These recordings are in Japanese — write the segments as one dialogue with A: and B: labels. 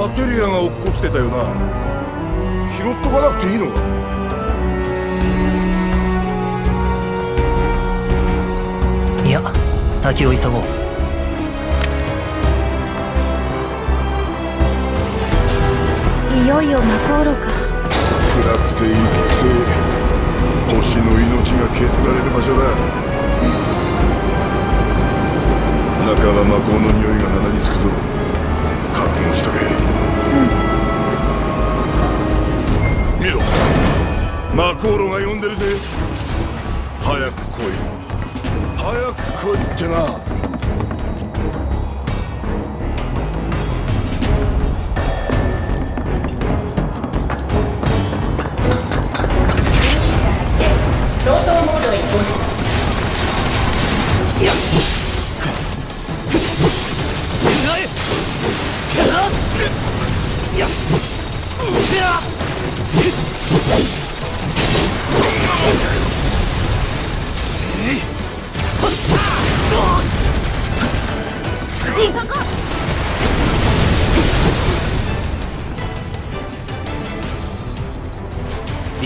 A: マテリアが落っこちてたよな。拾っとかなくていいの？か
B: いや先を急ごう。
C: いよいよマコーロか。
A: 辛くて息くせえ。星の命が削られる場所だ。中は魔法の匂いが鼻につくぞ。覚悟しとけ見ろ。マコーロが呼んでるぜ。早く来い。早く来いってな。
D: 競争
B: い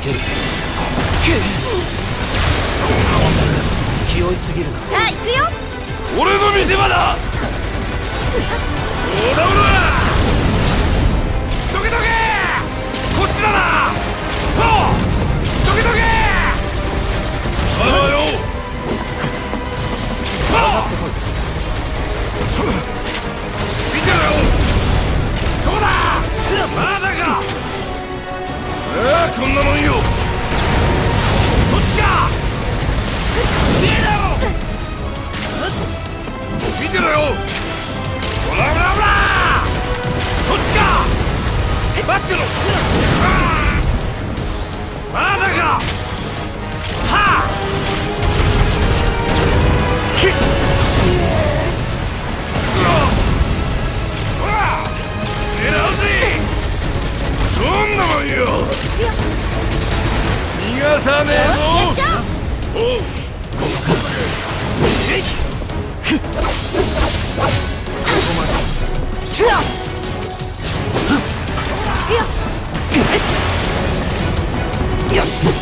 B: ける気負いすぎる。な
C: さあ行くよ。
A: 俺の見せ場だちだ。なほうどけどけさあよ見てろよ。そうだ。まだかああこんなもんよよ。逃がさねえぞ。
C: やっ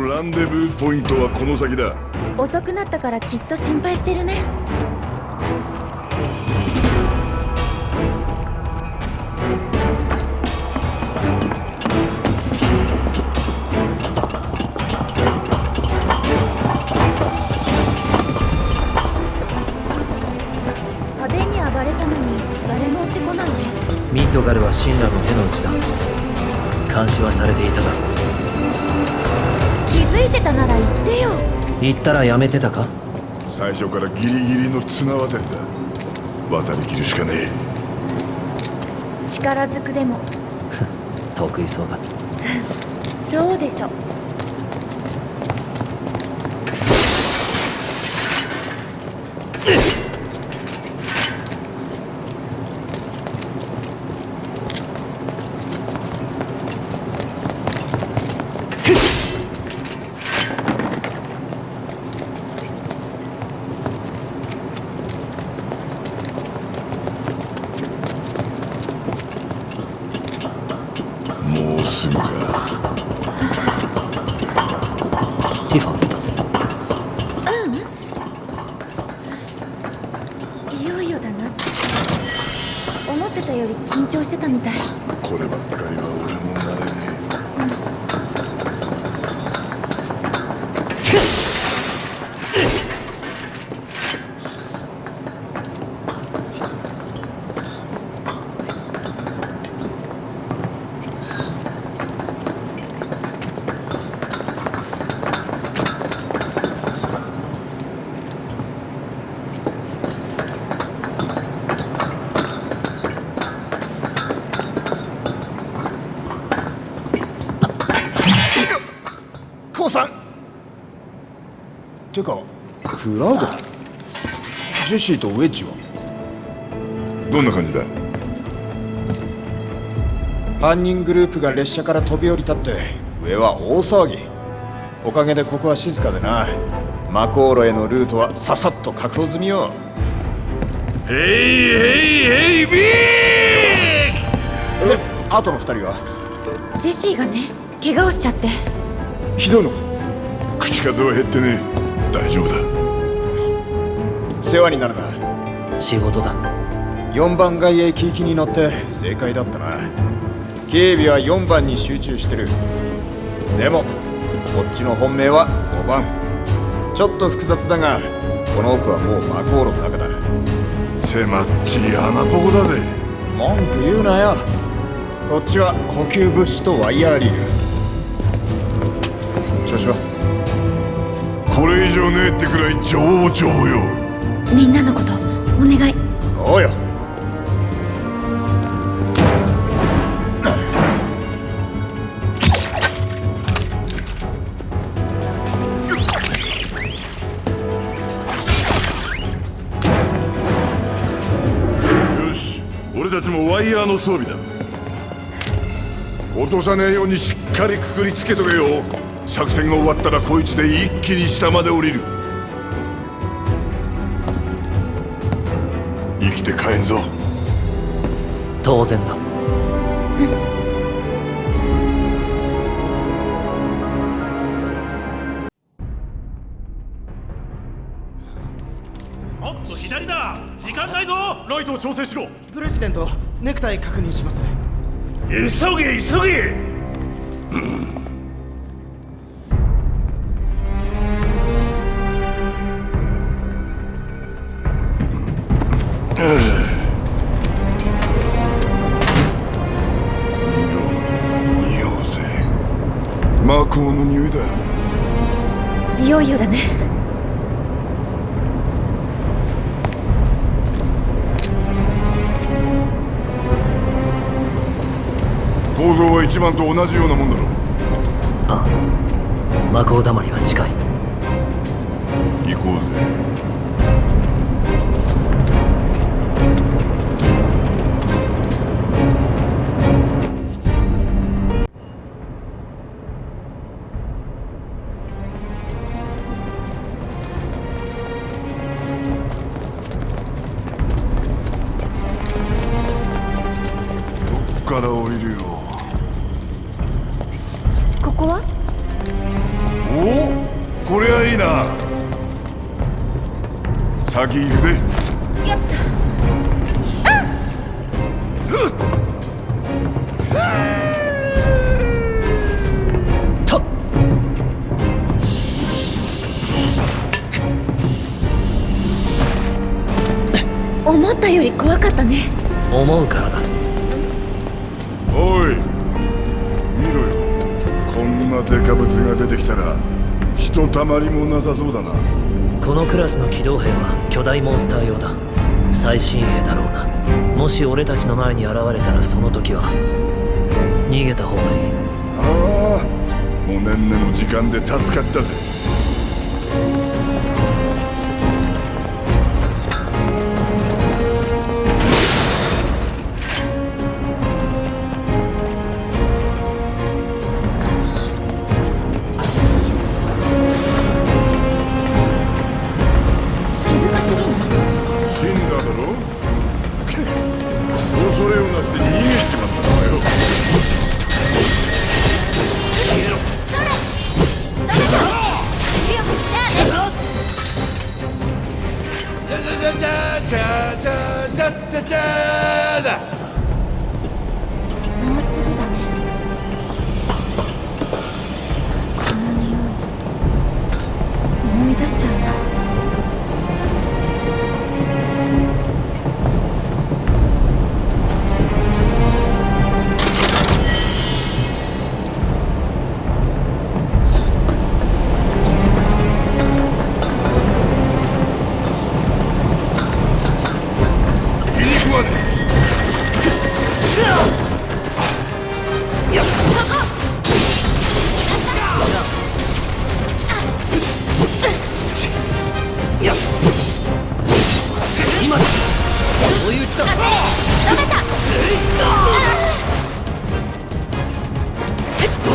A: のランデブーポイントはこの先だ。
C: う遅くなったからきっと心配してるね。派手に暴れたのに誰も追ってこないね。
B: ミッドガルは神羅の手の内だ。監視はされていただろ
C: 気づいてたなら言ってよ。
B: 言ったらやめてたか？
A: 最初からギリギリの綱渡りだ。渡りきるしかね
C: 力ずくでも。
B: 得意そうだ。
C: どうでしょうみたい。
A: こればっかりは俺も
E: なさん。てかクラウド。
D: ジェシーとウェッジは？
A: どんな感じだ？
D: 犯人グループが列車から飛び降りたって上は大騒ぎ。おかげでここは静かでな。マコーロへのルートはささっと確保済みよ。
A: ヘイヘイヘイビー
D: であとの二人は？
C: ジェシーがね怪我をしちゃって
D: ひどいのか？
A: 口数は減ってね大丈夫だ。
D: 世話になるな。
B: 仕事だ。
D: 4番街へ聞きに乗って正解だったな。警備は4番に集中してる。でもこっちの本命は5番。ちょっと複雑だがこの奥はもうマコーロの中だ。
A: 狭っちい穴ぼこだぜ。
D: 文句言うなよ。こっちは補給物資とワイヤーリーグ
A: これ以上ねえってくらい上々よ。
C: みんなのことお願い。
D: おうよ
A: よし俺たちもワイヤーの装備だ。落とさねえようにしっかりくくりつけとけよ作戦が終わったらこいつで一気に下まで降りる。生きて帰んぞ。
B: 当然だ。
E: もっと左だ。時間ないぞ。
A: ライトを調整しろ。
F: プレジデントネクタイ確認します。
E: 急げ急げ。
A: 匂うぜ魔法の匂いだ。
C: いよいよだね。
A: 構造は一番と同じようなもんだろ
B: ああ。魔法だまりは近い。
A: 行こうぜか
C: ったね。
B: 思うからだ。
A: おい見ろよ。こんなデカ物が出てきたらひとたまりもなさそうだな。
B: このクラスの機動兵は巨大モンスター用だ。最新鋭だろうな。もし俺たちの前に現れたらその時は逃げた方がいい。
A: ああもうねんねの時間で助かったぜ
C: も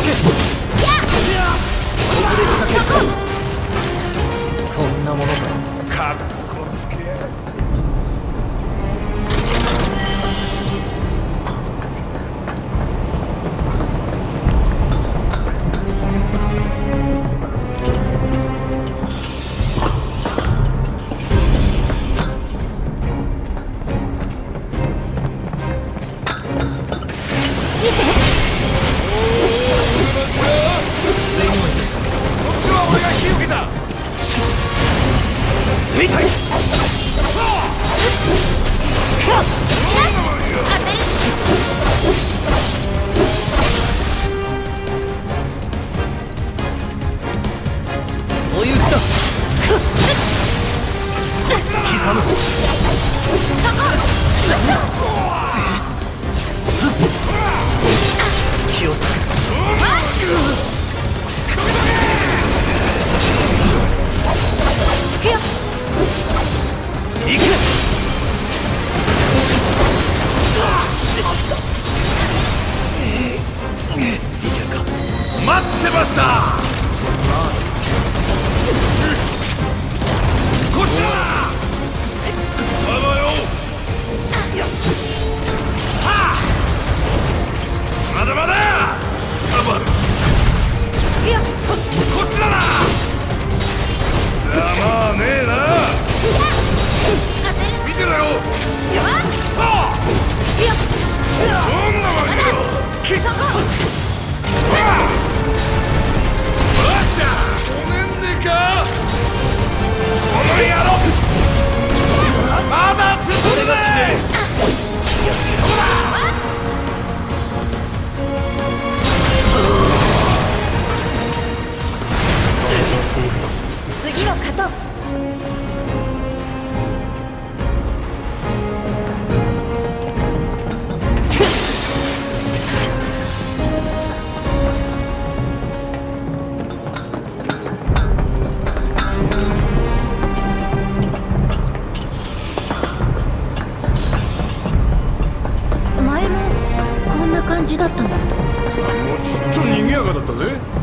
C: こ
B: んなものか
A: か。っこつけ
B: 追
A: 待ってました。こっちだ。よ。はあ。まだまだ。捕まる。ここっちだまあねえな。見てろよ
C: 次を勝とう前もこんな感じだったの。
A: もうちっと賑やかだったぜ